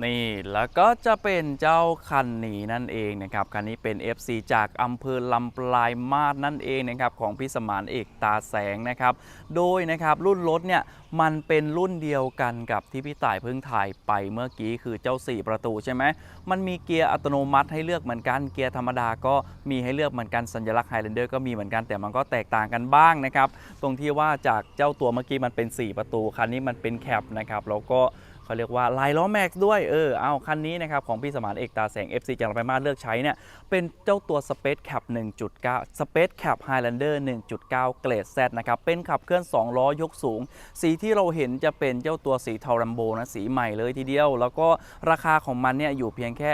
นี่แล้วก็จะเป็นเจ้าคันนี้นั่นเองนะครับคันนี้เป็น FC จากอำเภอลำปลายมาศนั่นเองนะครับของพี่สมานเอกตาแสงนะครับโดยนะครับรุ่นรถเนี่ยมันเป็นรุ่นเดียวกันกับที่พี่ต่ายเพิ่งถ่ายไปเมื่อกี้คือเจ้า 4 ประตูใช่ไหมมันมีเกียร์อัตโนมัติให้เลือกเหมือนกันเกียร์ธรรมดาก็มีให้เลือกเหมือนกันสัญลักษณ์ไฮแลนเดอร์ก็มีเหมือนกันแต่มันก็แตกต่างกันบ้างนะครับตรงที่ว่าจากเจ้าตัวเมื่อกี้มันเป็น 4 ประตูคันนี้มันเป็นแคปนะครับแล้วก็ เขาเรียกว่าลายล้อแม็กซ์ด้วยเออเอาคันนี้นะครับของพี่สมานเอกตาแสง FC จากเราไปมาเลือกใช้เนี่ยเป็นเจ้าตัว Space Cap 1.9 Space Cap Highlander 1.9 เกรด Z นะครับเป็นขับเคลื่อน 2 ล้อยกสูง สีที่เราเห็นจะเป็นเจ้าตัวสีเทารัมโบนะสีใหม่เลยทีเดียว แล้วก็ราคาของมันเนี่ยอยู่เพียงแค่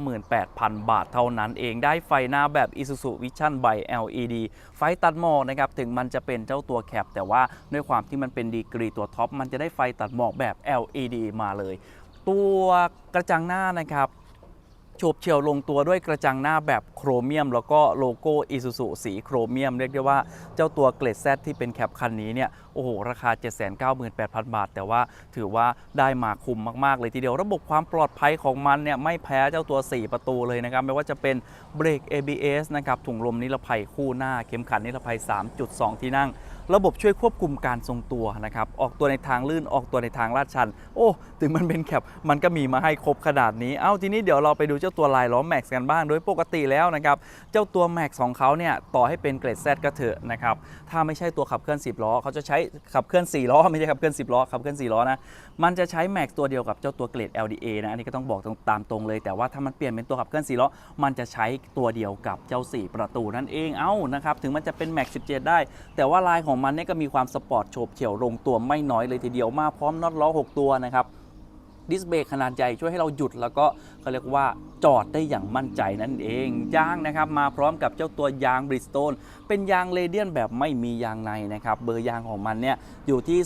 798,000 บาทเท่านั้นเองได้ไฟหน้าแบบ Isuzu Vision by LED ไฟตัดหมอกนะครับถึงมันจะเป็นเจ้าตัวแคปแต่ว่าด้วยความที่มันเป็นดีกรีตัวท็อปมันจะได้ไฟตัดหมอกแบบ LED มาเลย ตัวกระจังหน้านะครับโฉบเฉี่ยวลงตัวด้วยกระจังหน้าแบบโครเมียม แล้วก็โลโก้ Isuzu สีโครเมียม เรียกได้ว่าเจ้าตัวเกรด Z ที่เป็นแคปคันนี้เนี่ย โอ้โห ราคา 798,000 บาท แต่ว่าถือว่าได้มาคุ้มมากๆ เลยทีเดียวระบบความปลอดภัยของมันเนี่ยไม่แพ้เจ้าตัว 4 ประตูเลยนะครับ ไม่ว่าจะเป็นเบรก ABS นะครับถุงลมนิรภัยคู่หน้า เข็มขัดนิรภัย 3.2 ที่นั่ง ระบบช่วยควบคุมการทรงตัวนะครับออกตัวในทางลื่นออกตัวในทางลาดชัน โอ้ถึงมันเป็นแคปมันก็มีมาให้ครบขนาดนี้ เอ้าทีนี้เดี๋ยวเราไปดูเจ้าตัวลายล้อแม็กซ์กันบ้างโดยปกติแล้วนะครับเจ้าตัวแม็กซ์ของเขาเนี่ยต่อให้เป็นเกรด Z ก็เถอะนะครับถ้าไม่ใช่ตัวขับเคลื่อน10ล้อเขาจะใช้ขับเคลื่อน 4 ล้อ ไม่ใช่ขับเคลื่อน 10 ล้อ ขับเคลื่อน 4 ล้อนะ มันจะใช้แม็กตัวเดียวกับเจ้าตัวเกรด LDA นะ อันนี้ก็ต้องบอกตามตรงเลย แต่ว่าถ้ามันเปลี่ยนเป็นตัวขับเคลื่อน 4 ล้อ มันจะใช้ตัวเดียวกับเจ้า 4 ประตูนั่นเอง เอ้า นะครับ ถึงมันจะเป็นแม็ก17 ได้ แต่ว่าลายของมันเนี่ยก็มีความสปอร์ตโฉบเฉี่ยวลงตัวไม่น้อยเลยทีเดียว มาพร้อมน็อตล้อ 6 ตัวนะครับ ดิสเบรกขนาดใหญ่ช่วยให้เราหยุดแล้วก็เขาเรียกว่าจอดได้อย่างมั่นใจนั่นเอง ยางนะครับมาพร้อมกับเจ้าตัวยางบริสโตนเป็นยางเรเดียนแบบไม่มียางในนะครับเบอร์ยางของมันเนี่ยอยู่ที่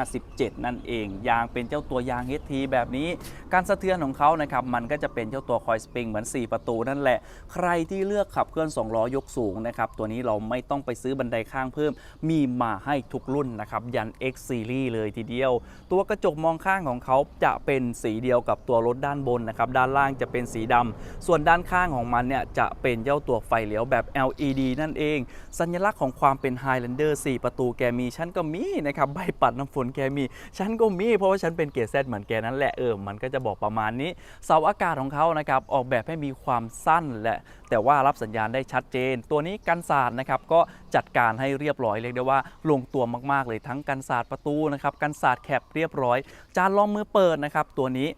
255657 นั่นเอง ยางเป็นเจ้าตัวยาง HT แบบนี้ การสะเทือนของเขานะครับมันก็จะเป็นเจ้าตัวคอยสปริงเหมือน 4 ประตูนั่นแหละ ใครที่เลือกขับเคลื่อน2ล้อยกสูงนะครับตัวนี้เราไม่ต้องไปซื้อบันไดข้างเพิ่ม มีมาให้ทุกรุ่นนะครับยัน X Series เลยทีเดียว ตัวกระจกมองข้างของเขาจะเป็นสีเดียวกับตัวรถด้านบนนะครับด้านล่างจะเป็นสีดำส่วนด้านข้างของมันเนี่ยจะเป็นเจ้าตัวไฟเลี้ยวแบบ LED นั่นเอง สัญลักษณ์ของความเป็น Highlander 4 ประตูแกมีฉันก็มีนะครับใบปัดน้ำฝนแกมีฉันก็มี เพราะว่าฉันเป็นเกียร์แซดเหมือนแกนั่นแหละเออมันก็จะบอกประมาณนี้เสาอากาศของเขานะครับออกแบบให้มีความสั้นและ แต่ว่ารับสัญญาณได้ชัดเจน ตัวนี้กันศาสตร์นะครับก็จัดการให้เรียบร้อยเรียกได้ว่าลงตัวมากๆเลยทั้งกันศาสตร์ประตูนะครับกันศาสตร์แคปเรียบร้อย จานรองมือเปิดนะครับตัวนี้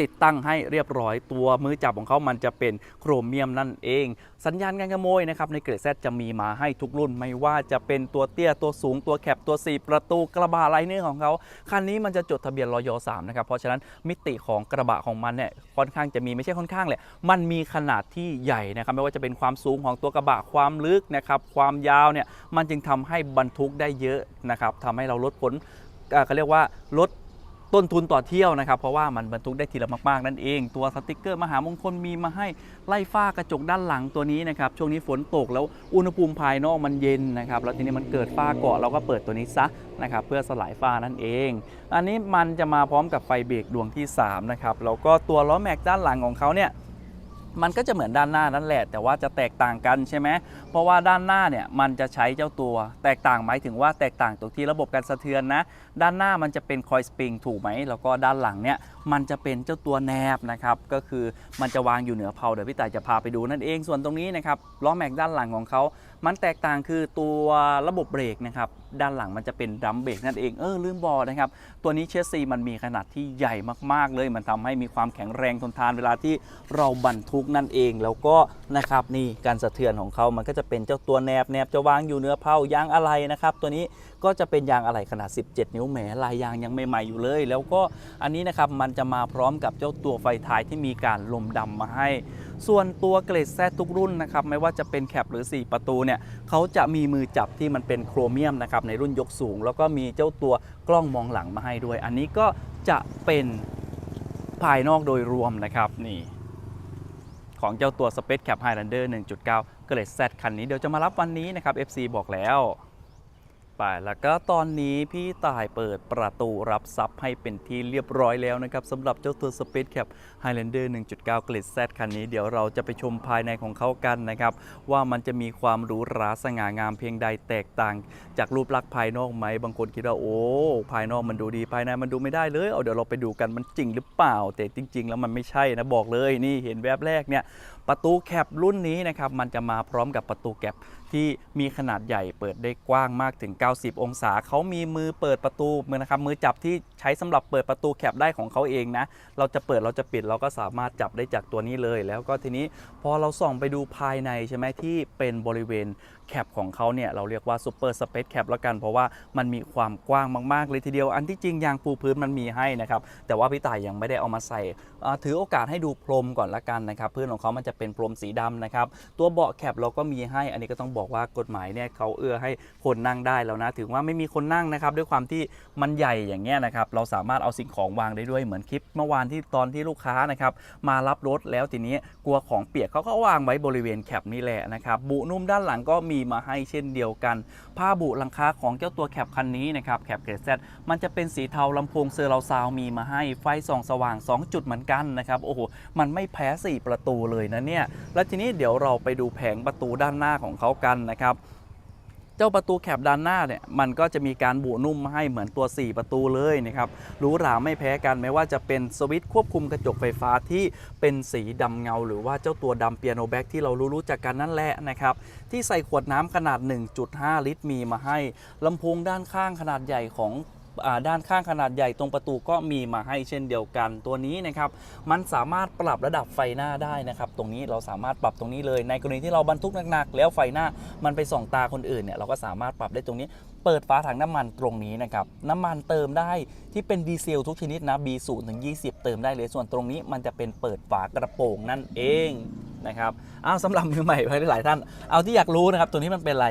ติดตั้งให้เรียบร้อยตัวมือจับของเขามันจะเป็นโครเมียมนั่นเอง สัญญาณการขโมยนะครับในเกรดแซจะมีมาให้ทุกรุ่น ไม่ว่าจะเป็นตัวเตี้ยตัวสูงตัวแคปตัว 4 ประตูกระบะไลเนอร์ของเขาคันนี้มันจะจดทะเบียนรอย3นะครับเพราะฉะนั้นมิติของกระบะของมันเนี่ยค่อนข้างจะมีไม่ใช่ค่อนข้างแหละมันมีขนาดที่ใหญ่นะครับไม่ว่าจะเป็นความสูงของตัวกระบะความลึกนะครับความยาวเนี่ยมันจึงทำให้บรรทุกได้เยอะนะครับทำให้เราลดผลเขาเรียกว่าลด ต้นทุนต่อเที่ยวนะครับ เพราะว่ามันบรรทุกได้ทีละมากๆนั่นเอง ตัวสติกเกอร์มหามงคลมีมาให้ไล่ฝ้ากระจกด้านหลังตัวนี้นะครับ ช่วงนี้ฝนตกแล้วอุณหภูมิภายนอกมันเย็นนะครับ แล้วทีนี้มันเกิดฝ้าเกาะเราก็เปิดตัวนี้ซะนะครับเพื่อสลายฝ้านั่นเอง อันนี้มันจะมาพร้อมกับไฟเบรกดวงที่3นะครับแล้วก็ตัวล้อแม็กด้านหลังของเขาเนี่ย มันก็จะเหมือนด้านหน้านั่นแหละ แต่ว่าจะแตกต่างกันใช่ไหมเพราะว่าด้านหน้าเนี่ยมันจะใช้เจ้าตัวแตกต่างหมายถึงว่าแตกต่างตรงที่ระบบการสะเทือนนะ ด้านหน้ามันจะเป็นคอยสปริงถูกไหมแล้วก็ด้านหลังเนี่ยมันจะเป็นเจ้าตัวแนบนะครับก็คือมันจะวางอยู่เหนือเพลาเดี๋ยวพี่ต่ายจะพาไปดูนั่นเองส่วนตรงนี้นะครับล้อแม็กด้านหลังของเขามันแตกต่างคือตัวระบบเบรกนะครับ ด้านหลังมันจะเป็นดัมเบรกนั่นเองเออลืมบอกนะครับ ตัวนี้เชสซีมันมีขนาดที่ใหญ่มากๆเลย มันทำให้มีความแข็งแรงทนทานเวลาที่เราบรรทุกนั่นเอง แล้วก็นะครับนี่การสะเทือนของเขามันก็จะเป็นเจ้าตัวแนบแนบจะวางอยู่เหนื้อเพลายางอะไรนะครับ ตัวนี้ก็จะเป็นยางอะไหล่ขนาด 17 นิ้วแหมลายยางยังใหม่ๆอยู่เลย แล้วก็อันนี้นะครับมันจะมาพร้อมกับเจ้าตัวไฟท้ายที่มีการลมดำมาให้ ส่วนตัวเกรดแซทุกรุ่นนะครับไม่ว่าจะเป็นแคปหรือ 4 ประตูเนี่ยเขาจะมีมือจับที่มันเป็นโครเมียมนะครับในรุ่นยกสูง แล้วก็มีเจ้าตัวกล้องมองหลังมาให้ด้วย อันนี้ก็จะเป็นภายนอกโดยรวมนะครับนี่ของเจ้าตัว Space Cap Highlander 1.9 เกรด Z คันนี้เดี๋ยวจะมารับวันนี้นะครับ FC บอกแล้ว ไปแล้วก็ตอนนี้พี่ต่ายเปิดประตูรับซับให้เป็นที่เรียบร้อยแล้วนะครับสำหรับเจ้าตัว Space Cap Highlander 1.9 เกรด Z คันนี้เดี๋ยวเราจะไปชมภายในของเขากันนะครับ ว่ามันจะมีความหรูหราสง่างามเพียงใดแตกต่าง จากรูปลักษณ์ภายนอกไหม บางคนคิดว่าโอ้ภายนอกมันดูดีภายในมันดูไม่ได้เลยเอาเดี๋ยวเราไปดูกันมันจริงหรือเปล่า แต่จริง ๆ แล้วมันไม่ใช่นะบอกเลยนี่เห็นแวบแรกเนี่ย ประตูแคบรุ่นนี้นะครับมันจะมาพร้อมกับประตูแคบที่มีขนาดใหญ่เปิดได้กว้างมากถึง 90 องศา เขามีมือเปิดประตูมือนะครับมือจับที่ใช้สำหรับเปิดประตูแคบได้ของเขาเองนะ เราจะเปิดเราจะปิดเราก็สามารถจับได้จากตัวนี้เลย แล้วก็ทีนี้พอเราส่องไปดูภายในใช่ไหมที่เป็นบริเวณแคปของเขาเนี่ยเราเรียกว่าซูเปอร์สเปซแคปแล้วกัน เพราะว่ามันมีความกว้างมากๆเลยทีเดียว อันที่จริงยางปูพื้นมันมีให้นะครับ แต่ว่าพี่ต่ายยังไม่ได้เอามาใส่ ถือโอกาสให้ดูพรมก่อนละกันนะครับพื้นของเขามันจะเป็นพรมสีดำนะครับ ตัวเบาะแคปเราก็มีให้ อันนี้ก็ต้องบอกว่ากฎหมายเนี่ยเขาเอื้อให้คนนั่งได้แล้วนะ ถึงว่าไม่มีคนนั่งนะครับ ด้วยความที่มันใหญ่อย่างเงี้ยนะครับ เราสามารถเอาสิ่งของวางได้ด้วยเหมือนคลิปเมื่อวานที่ตอนที่ลูกค้านะครับมารับรถแล้วทีนี้กลัวของเปียกเขาก็วางไว้บริเวณแคปนี่แหละนะครับบุนุ่มด้านหลังก็มีมาให้เช่นเดียวกัน ผ้าบุหลังคาของเจ้าตัวแคปคันนี้นะครับแคปเกรดแซมันจะเป็นสีเทาลำโพงเซอร์เราซาวมีมาให้ไฟส่องสว่าง 2 จุดเหมือนกันนะครับโอ้โหมันไม่แพ้ 4 ประตูเลยนะเนี่ย และทีนี้เดี๋ยวเราไปดูแผงประตูด้านหน้าของเขากันนะครับ เจ้าประตูแคบด้านหน้าเนี่ยมันก็จะมีการบุนุ่มมาให้เหมือนตัว 4 ประตูเลยนะครับหรูหราไม่แพ้กันไม่ว่าจะเป็นสวิตช์ควบคุมกระจกไฟฟ้าที่เป็นสีดำเงา หรือว่าเจ้าตัวดำเปียโนแบ็กที่เรารู้รู้จักกันนั่นแหละนะครับที่ใส่ขวดน้ำขนาด 1.5 ลิตรมีมาให้ลำโพงด้านข้างขนาดใหญ่ของ ด้านข้างขนาดใหญ่ตรงประตูก็มีมาให้เช่นเดียวกันตัวนี้นะครับมันสามารถปรับระดับไฟหน้าได้นะครับตรงนี้เราสามารถปรับตรงนี้เลยในกรณีที่เราบรรทุกหนักๆแล้วไฟหน้ามันไปส่องตาคนอื่นเนี่ยเราก็สามารถปรับได้ตรงนี้เปิดฝาถังน้ำมันตรงนี้นะครับน้ำมันเติมได้ที่เป็นดีเซลทุกชนิดนะ B0 ถึง 20 เติมได้เลยส่วนตรงนี้มันจะเป็นเปิดฝากระโปรงนั่นเองนะครับอ้าวสำหรับมือใหม่หลายท่าน เอาที่อยากรู้นะครับตัวนี้มันเป็นอะไร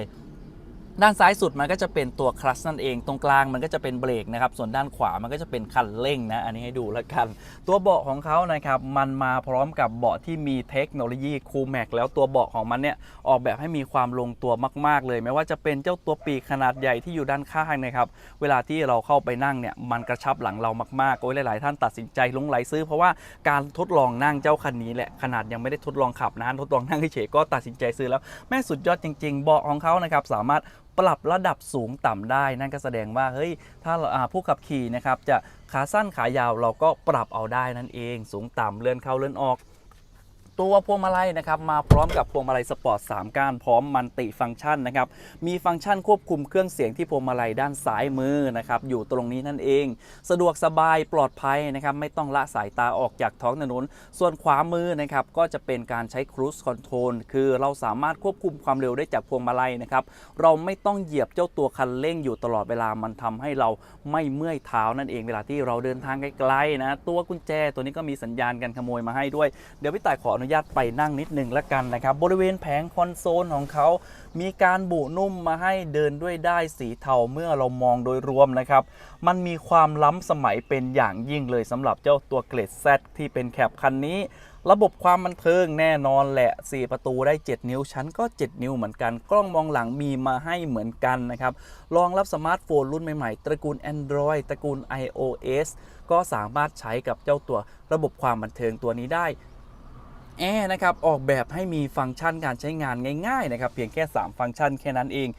ด้านซ้ายสุดมันก็จะเป็นตัวคลัตช์นั่นเองตรงกลางมันก็จะเป็นเบรกนะครับส่วนด้านขวามันก็จะเป็นคันเร่งนะอันนี้ให้ดูแล้วกัน ตัวเบาะของเขานะครับมันมาพร้อมกับเบาะที่มีเทคโนโลยีคูลแม็กแล้วตัวเบาะของมันเนี่ยออกแบบให้มีความลงตัวมาก ๆ เลย ไม่ว่าจะเป็นเจ้าตัวปีกขนาดใหญ่ที่อยู่ด้านข้างนะครับเวลาที่เราเข้าไปนั่งเนี่ยมันกระชับหลังเรามากๆโอ้ยหลาย ๆ ท่านตัดสินใจลงไหลซื้อ เพราะว่าการทดลองนั่งเจ้าคันนี้แหละขนาดยังไม่ได้ทดลองขับนะทดลองนั่งเฉยๆก็ตัดสินใจซื้อแล้วแม่สุดยอดจริง ๆ เบาะของเขานะครับสามารถ ปรับระดับสูงต่ำได้ นั่นก็แสดงว่าเฮ้ยถ้าเราผู้ขับขี่นะครับจะขาสั้นขายาวเราก็ปรับเอาได้นั่นเอง สูงต่ำเลื่อนเข้าเลื่อนออก ตัวพวงมาลัยนะครับมาพร้อมกับพวงมาลัยสปอร์ต3ก้านพร้อมมันติฟังก์ชันนะครับมีฟังก์ชันควบคุมเครื่องเสียงที่พวงมาลัยด้านซ้ายมือนะครับอยู่ตรงนี้นั่นเอง สะดวกสบายปลอดภัยนะครับไม่ต้องละสายตาออกจากท้องถนน ส่วนขวามือนะครับก็จะเป็นการใช้ cruise control คือเราสามารถควบคุมความเร็วได้จากพวงมาลัยนะครับเราไม่ต้องเหยียบเจ้าตัวคันเร่งอยู่ตลอดเวลามันทำให้เราไม่เมื่อยเท้านั่นเองเวลาที่เราเดินทางไกลๆนะตัวกุญแจตัวนี้ก็มีสัญญาณการขโมยมาให้ด้วยเดี๋ยวพี่ต่ายขอนุญาตไปนั่งนิดนึงละกันนะครับ บริเวณแผงคอนโซลของเขา มีการบุนุ่มมาให้เดินด้วยได้สีเทาเมื่อเรามองโดยรวมนะครับ มันมีความล้ำสมัยเป็นอย่างยิ่งเลยสำหรับเจ้าตัวเกรด Z ที่เป็นแคปคันนี้ระบบความบันเทิงแน่นอนแหละ 4 ประตูได้ 7 นิ้ว ชั้นก็ 7 นิ้วเหมือนกัน กล้องมองหลังมีมาให้เหมือนกันนะครับ รองรับสมาร์ทโฟนรุ่นใหม่ๆ ตระกูล Android ตระกูล iOS ก็สามารถใช้กับเจ้าตัวระบบความบันเทิงตัวนี้ได้ แอร์นะครับออกแบบให้มีฟังก์ชันการใช้งานง่ายๆนะครับเพียงแค่ 3 ฟังก์ชันแค่นั้นเอง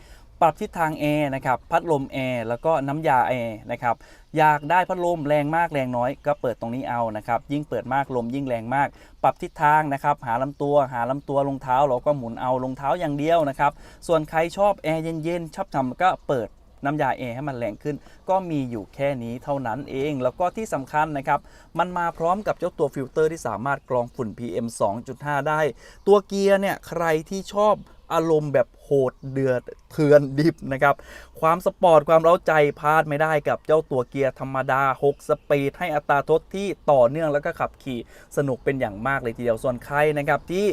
ปรับทิศทางแอร์นะครับพัดลมแอร์แล้วก็น้ำยาแอร์นะครับอยากได้พัดลมแรงมากแรงน้อยก็เปิดตรงนี้เอานะครับยิ่งเปิดมากลมยิ่งแรงมาก ปรับทิศทางนะครับหาลำตัวหาลำตัวรองเท้าเราก็หมุนเอารองเท้าอย่างเดียวนะครับส่วนใครชอบแอร์เย็นๆชอบทำก็เปิด น้ำยาแอให้มันแรงขึ้น ก็มีอยู่แค่นี้เท่านั้นเอง แล้วก็ที่สำคัญนะครับ มันมาพร้อมกับเจ้าตัวฟิลเตอร์ที่สามารถกรองฝุ่น PM 2.5 ได้ ตัวเกียร์เนี่ยใครที่ชอบอารมณ์แบบโหดเดือดเถื่อนดิบนะครับ ความสปอร์ตความเร้าใจพลาดไม่ได้กับเจ้าตัวเกียร์ธรรมดา 6 สปีดให้อัตราทดที่ต่อเนื่องแล้วก็ขับขี่สนุกเป็นอย่างมากเลยทีเดียวส่วนใครนะครับที่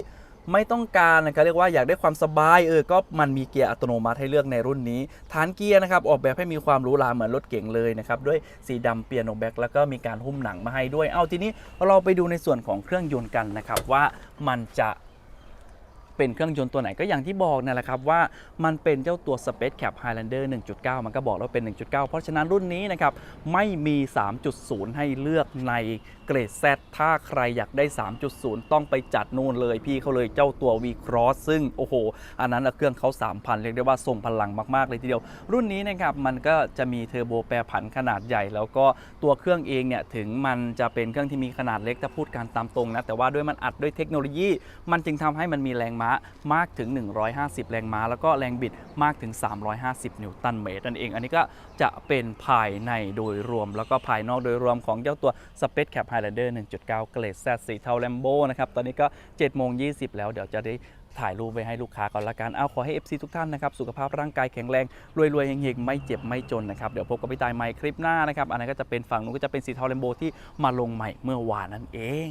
ไม่ต้องการนะครับเรียกว่าอยากได้ความสบายเออก็มันมีเกียร์อัตโนมัติให้เลือกในรุ่นนี้ ฐานเกียร์นะครับออกแบบให้มีความหรูหราเหมือนรถเก๋งเลยนะครับด้วยสีดำเปียโนแบ็กแล้วก็มีการหุ้มหนังมาให้ด้วย เอาทีนี้เราไปดูในส่วนของเครื่องยนต์กันนะครับว่ามันจะ เป็นเครื่องยนต์ตัวไหนก็อย่างที่บอกนั่นแหละครับว่ามันเป็นเจ้าตัว Space Cap Highlander 1.9 มันก็บอกแล้วเป็น 1.9 เพราะฉะนั้นรุ่นนี้นะครับไม่มี 3.0 ให้เลือกในเกรด Z ถ้าใครอยากได้ 3.0 ต้องไปจัดนู่นเลยพี่เขาเลยเจ้าตัว V Cross ซึ่ง โอ้โห อันนั้นเครื่องเขา 3,000 เรียกได้ว่าทรงพลังมาก ๆ เลยทีเดียว รุ่นนี้นะครับมันก็จะมีเทอร์โบแปรผันขนาดใหญ่ แล้วก็ตัวเครื่องเองเนี่ยถึงมันจะเป็นเครื่องที่มีขนาดเล็กถ้าพูดการตามตรงนะแต่ว่าด้วยมันอัดด้วยเทคโนโลยี มันจึงทำให้มันมีแรงม้ามากถึง 150 แรงม้า แล้วก็แรงบิดมากถึง 350 นิวตันเมตรนั่นเอง อันนี้ก็จะเป็นภายในโดยรวม แล้วก็ภายนอกโดยรวมของเจ้าตัว Space Cap Highlander 1.9 เกรด Z สีเทาแลมโบนะครับ ตอนนี้ก็7โมง20 แล้วเดี๋ยวจะได้ถ่ายรูปไปให้ลูกค้าก่อนละกัน เอาขอให้ FC ทุกท่านนะครับสุขภาพร่างกายแข็งแรง รวยๆเฮงๆ ไม่เจ็บไม่จนนะครับ เดี๋ยวพบกับพี่ตายใหม่คลิปหน้านะครับ อันนั้นก็จะเป็นฝั่งนู้นก็จะเป็นสีเทาแลมโบที่มาลงใหม่เมื่อวานนั่นเอง